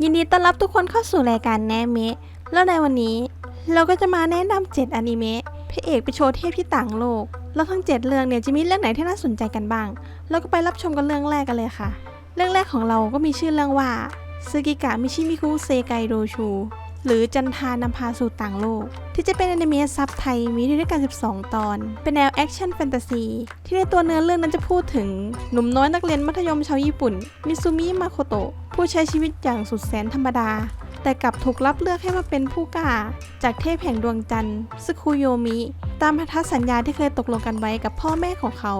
ยินดีต้อนรับทุกคนเข้าสู่รายการแนเมะ แล้วในวันนี้ เราก็จะมาแนะนำ7อนิเมะพระเอกไปโชว์เทพที่ต่างโลก แล้วทั้ง 7 เรื่องเนี่ยจะมีเรื่องไหนที่น่าสนใจกันบ้าง เราก็ไปรับชมกันเรื่องแรกกันเลยค่ะ เรื่องแรกของเราก็มีชื่อเรื่องว่าซึกิกะมิชิมิคุเซไกโดชูหรือจันทานำพาสู่ต่างโลก ที่จะเป็นอนิเมะซับไทยมีด้วยกัน 12 ตอน เป็นแนวแอคชั่นแฟนตาซีที่ในตัวเนื้อเรื่องนั้นจะพูดถึงหนุ่มน้อยนักเรียนมัธยมชาวญี่ปุ่น มิซูมิมาโคโตะ ผู้ใช้ชีวิตอย่างสุดแสนธรรมดา แต่กลับถูกรับเลือกให้มาเป็นผู้กล้า จากเทพแห่งดวงจันทร์ซึคุโยมิ ตามพันธสัญญาที่เคยตกลงกันไว้กับพ่อแม่ของเขา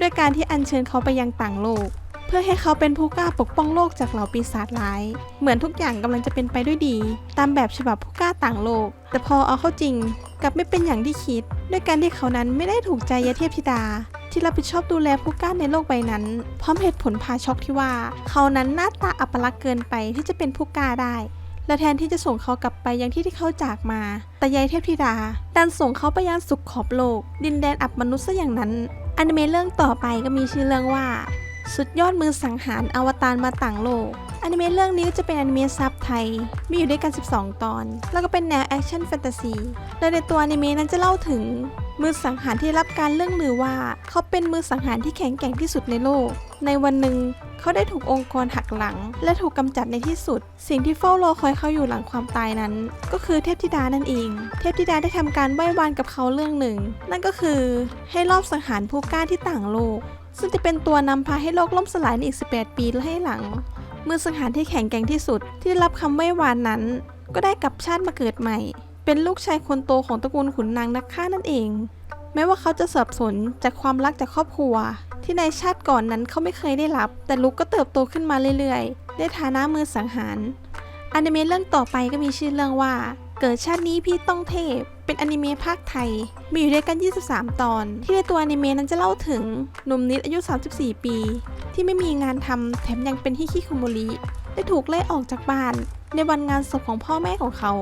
ด้วยการที่อัญเชิญเขาไปยังต่างโลก เพื่อให้เขาเป็นผู้กล้าปกป้องโลกจากเหล่าปีศาจร้าย เหมือนทุกอย่างกำลังจะเป็นไปด้วยดี ตามแบบฉบับผู้กล้าต่างโลก แต่พอเอาเข้าจริง กลับไม่เป็นอย่างที่คิด ด้วยการที่เขานั้นไม่ได้ถูกใจยายเทพธิดา ที่รับผิดชอบดูแลผู้กล้าในโลกใบนั้น พร้อมเหตุผลพาช็อกที่ว่า เขานั้นหน้าตาอัปลักษณ์เกินไปที่จะเป็นผู้กล้าได้ และแทนที่จะส่งเขากลับไปยังที่ที่เขาจากมา แต่ยายเทพธิดา ดันส่งเขาไปยังสุขขอบโลก ดินแดนอับมนุษย์ซะอย่างนั้นอนิเมะเรื่องต่อไปก็มีชื่อเรื่องว่า สุดยอดมือสังหารอวตารมาต่างโลกอนิเมะเรื่องนี้จะเป็นอนิเมะซับไทย มีอยู่ด้วยกัน 12 ตอน แล้วก็เป็นแนวแอคชั่นแฟนตาซีโดยในตัวอนิเมะนั้นจะเล่าถึง มือสังหารที่รับการเรื่องลือว่า เขาเป็นมือสังหารที่แข็งแกร่งที่สุดในโลก ในวันหนึ่งเขาได้ถูกองค์กรหักหลัง และถูกกำจัดในที่สุด สิ่งที่เฝ้ารอคอยเขาอยู่หลังความตายนั้น ก็คือเทพธิดานั่นเอง เทพธิดาได้ทำการไหว้วานกับเขาเรื่องหนึ่ง นั่นก็คือให้รอบสังหารผู้กล้าที่ต่างโลก ซึ่งจะเป็นตัวนำพาให้โลกล่มสลายในอีก 18 ปีและให้หลังมือสังหารที่แข็งแกร่งที่สุดที่ได้รับคำไหว้วานนั้น ก็ได้กลับชาติมาเกิดใหม่ เป็นลูกชายคนโตของตระกูลขุนนางนักฆ่านั่นเอง แม้ว่าเขาจะสับสนจากความรักจากครอบครัว ที่ในชาติก่อนนั้นเขาไม่เคยได้รับ แต่ลุกก็เติบโตขึ้นมาเรื่อยๆได้ฐานะมือสังหารอนิเมะเรื่องต่อไปก็มีชื่อเรื่องว่า เกิดชาตินี้พี่ต้องเทพ เป็นอนิเมะภาคไทย มีอยู่ด้วยกัน 23 ตอน ที่ในตัวอนิเมะนั้นจะเล่าถึงหนุ่มนิดอายุ 34 ปี ที่ไม่มีงานทำแถมยังเป็นที่ขี้ขโมริได้ถูกไล่ออกจากบ้าน ในวันงานศพของพ่อแม่ของเขา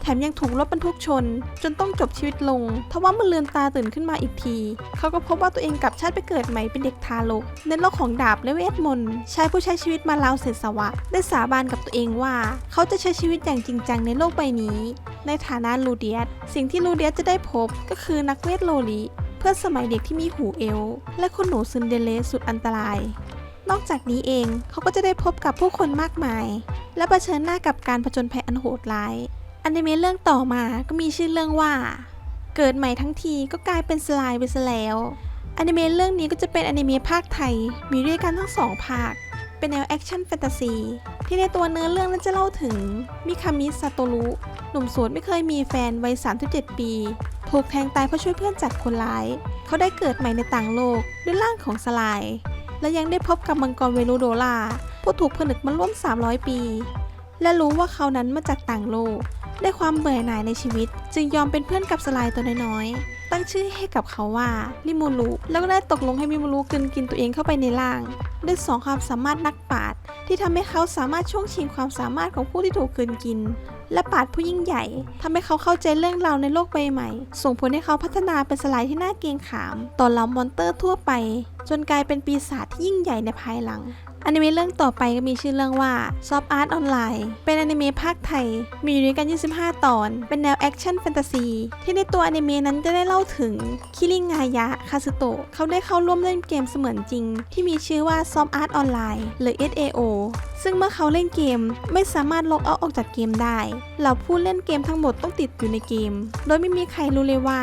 แถมยังถูกรถบรรทุกชน จนต้องจบชีวิตลง ทว่าเมื่อลืมตาตื่นขึ้นมาอีกที เขาก็พบว่าตัวเองกลับชาติไปเกิดใหม่เป็นเด็กทารกในโลกของดาบและเวทมนต์ชายผู้ใช้ชีวิตมาราวเศษสวะ ได้สาบานกับตัวเองว่า เขาจะใช้ชีวิตอย่างจริงจังในโลกใบนี้ ในฐานะลูเดียสสิ่งที่ลูเดียสจะได้พบก็คือนักเวทโลลีเพื่อนสมัยเด็กที่มีหูเอล และคุณหนูซึนเดเลสสุดอันตราย นอกจากนี้เองเขาก็จะได้พบกับผู้คนมากมาย และเผชิญหน้ากับการผจญภัยอันโหดร้ายอนิเมะเรื่องต่อมาก็มีชื่อเรื่องว่า เกิดใหม่ทั้งทีก็กลายเป็นสลายไปซะแล้วอนิเมะเรื่องนี้ก็จะเป็นอนิเมะภาคไทย มีด้วยกันทั้งสองภาค เป็นแนวแอคชั่นแฟนตาซีที่ในตัวเนื้อเรื่องนั้นจะเล่าถึง มิคามิซาโตรุหนุ่มโสดไม่เคยมีแฟนวัย 37 ปี ถูกแทงตายเพราะช่วยเพื่อนจากคนร้าย เขาได้เกิดใหม่ในต่างโลกด้วยร่างของสลาย และยังได้พบกับมังกรเวนูโดลาผู้ถูกผนึกมาร่วม 300 ปี และรู้ว่าเขานั้นมาจากต่างโลก ด้วยความเบื่อหน่ายในชีวิต จึงยอมเป็นเพื่อนกับสไลตัวน้อยๆ ตั้งชื่อให้กับเขาว่าลิมูรุแล้วก็ได้ตกลงให้มิมูรุกลืนกินตัวเองเข้าไปในร่าง ด้วยสองความสามารถนักปราชญ์ที่ทำให้เขาสามารถช่วงชิงความสามารถของผู้ที่ถูกกลืนกิน และปราชญ์ผู้ยิ่งใหญ่ทำให้เขาเข้าใจเรื่องราวในโลกใบใหม่ ส่งผลให้เขาพัฒนาเป็นสไลที่น่าเกรงขาม ต่อเหล่ามอนเตอร์ทั่วไป จนกลายเป็นปีศาจที่ยิ่งใหญ่ในภายหลัง อนิเมะเรื่องต่อไปก็มีชื่อเรื่องว่า Soft Art Online เป็นอนิเมะภาคไทย มีอยู่ด้วยกัน 25 ตอน เป็นแนวแอคชั่นแฟนตาซีที่ในตัวอนิเมะนั้นจะได้เล่าถึงคิริงายะคาสึโตะเขาได้เข้าร่วมเล่นเกมเสมือนจริง ที่มีชื่อว่า Soft Art Online หรือ SAO ซึ่งเมื่อเขาเล่นเกมไม่สามารถล็อกเอาออกจากเกมได้เหล่าผู้เล่นเกมทั้งหมดต้องติดอยู่ในเกม โดยไม่มีใครรู้เลยว่า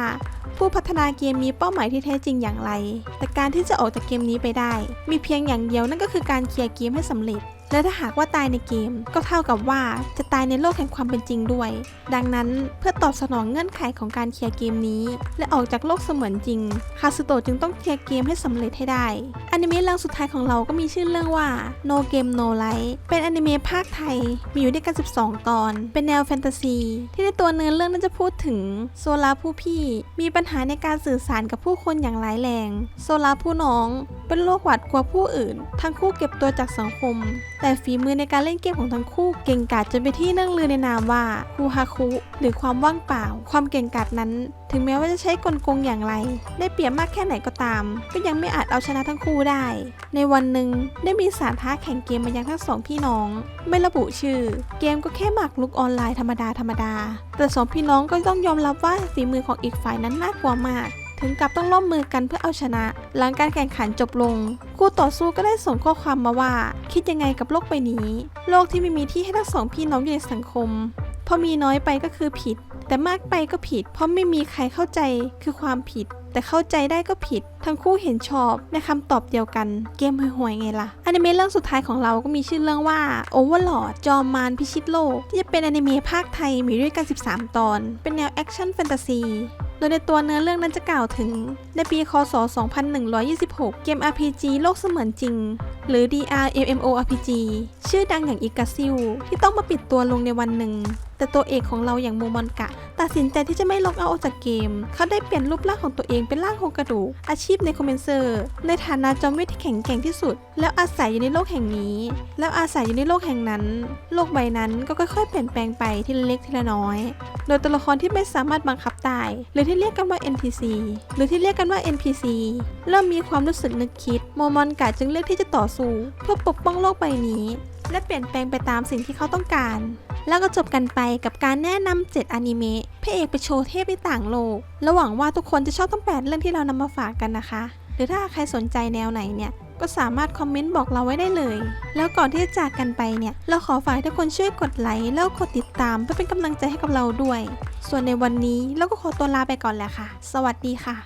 ผู้พัฒนาเกมมีเป้าหมายที่แท้จริงอย่างไร แต่การที่จะออกจากเกมนี้ไปได้ มีเพียงอย่างเดียวนั่นก็คือการเคลียร์เกมให้สำเร็จ และถ้าหากว่าตายในเกม ก็เท่ากับว่าจะตายในโลกแห่งความเป็นจริงด้วย ดังนั้นเพื่อตอบสนองเงื่อนไขของการเคลียร์เกมนี้ และออกจากโลกเสมือนจริง คาสึโตะจึงต้องเคลียร์เกมให้สำเร็จให้ได้อนิเมะเรื่องสุดท้ายของเราก็มีชื่อเรื่องว่า No Game No Life เป็นอนิเมะภาคไทย มีอยู่ด้วยกัน 12 ตอน เป็นแนวแฟนตาซี ที่ในตัวเนื้อเรื่องนั้นจะพูดถึงโซลาผู้พี่ มีปัญหาในการสื่อสารกับผู้คนอย่างร้ายแรง โซลาผู้น้อง เป็นโรคหวาดกลัวผู้อื่น ทั้งคู่เก็บตัวจากสังคมแต่ฝีมือในการเล่นเกมของทั้งคู่เก่งกาจจนไปที่เนื่องลือในนามว่าคูฮาคุหรือความว่างเปล่า ความเก่งกาจนั้น ถึงแม้ว่าจะใช้กลโกงอย่างไร ได้เปรียบมากแค่ไหนก็ตาม ก็ยังไม่อาจเอาชนะทั้งคู่ได้ ในวันหนึ่งได้มีสารท้าแข่งเกมมายังทั้งสองพี่น้อง ไม่ระบุชื่อ เกมก็แค่หมากลุกออนไลน์ธรรมดาธรรมดาแต่สองพี่น้องก็ต้องยอมรับว่าฝีมือของอีกฝ่ายนั้นน่ากลัวมาก ถึงกับต้องร่วมมือกันเพื่อเอาชนะ หลังการแข่งขันจบลง คู่ต่อสู้ก็ได้ส่งข้อความมาว่า คิดยังไงกับโลกใบนี้ โลกที่ไม่มีที่ให้ทั้งสองพี่น้องอยู่ในสังคม พอมีน้อยไปก็คือผิด แต่มากไปก็ผิด เพราะไม่มีใครเข้าใจคือความผิด แต่เข้าใจได้ก็ผิด ทั้งคู่เห็นชอบในคำตอบเดียวกัน เกมห่วยๆไงล่ะอนิเมะเรื่องสุดท้ายของเราก็มีชื่อเรื่องว่า Overlord จอมมารพิชิตโลก ที่จะเป็นอนิเมะภาคไทยมีด้วยกัน 13 ตอน เป็นแนวแอคชั่นแฟนตาซี โดยในตัวเนื้อเรื่องนั้นจะกล่าวถึง ในปี คศ 2126 เกม RPG โลกเสมือนจริง หรือ DR MMORPG ชื่อดังอย่างอิกาซิลที่ต้องมาปิดตัวลงในวันหนึ่ง แต่ตัวเอกของเราอย่างโมมอนกะ ตัดสินใจที่จะไม่ล็อกเอาออกจากเกม เขาได้เปลี่ยนรูปร่างของตัวเองเป็นร่างโครงกระดูก อาชีพในคอมเมนเซอร์ ในฐานะจอมเวทที่แข็งแกร่งที่สุด แล้วอาศัยอยู่ในโลกแห่งนี้ แล้วอาศัยอยู่ในโลกแห่งนั้น โลกใบนั้นก็ค่อยๆเปลี่ยนแปลงไปทีละเล็กทีละน้อย โดยตัวละครที่ไม่สามารถบังคับได้หรือที่เรียกกันว่า NPC หรือที่เรียกกันว่า NPC เริ่มมีความรู้สึกนึกคิด โมมอนกะจึงเลือกที่จะต่อสู้ เพื่อปกป้องโลกใบนี้ และเปลี่ยนแปลงไปตามสิ่งที่เขาต้องการ แล้วก็จบกันไปกับการแนะนำ7อนิเมะพระเอกไปโชว์เทพในต่างโลกและหวังว่าทุกคนจะชอบทั้ง8เรื่องที่เรานำมาฝากกันนะคะ หรือถ้าใครสนใจแนวไหนเนี่ยก็สามารถคอมเมนต์บอกเราไว้ได้เลย แล้วก่อนที่จะจากกันไปเนี่ย เราขอฝากทุกคนช่วยกดไลค์แล้วกดติดตามเพื่อเป็นกำลังใจให้กับเราด้วย ส่วนในวันนี้เราก็ขอตัวลาไปก่อนแหละค่ะ สวัสดีค่ะ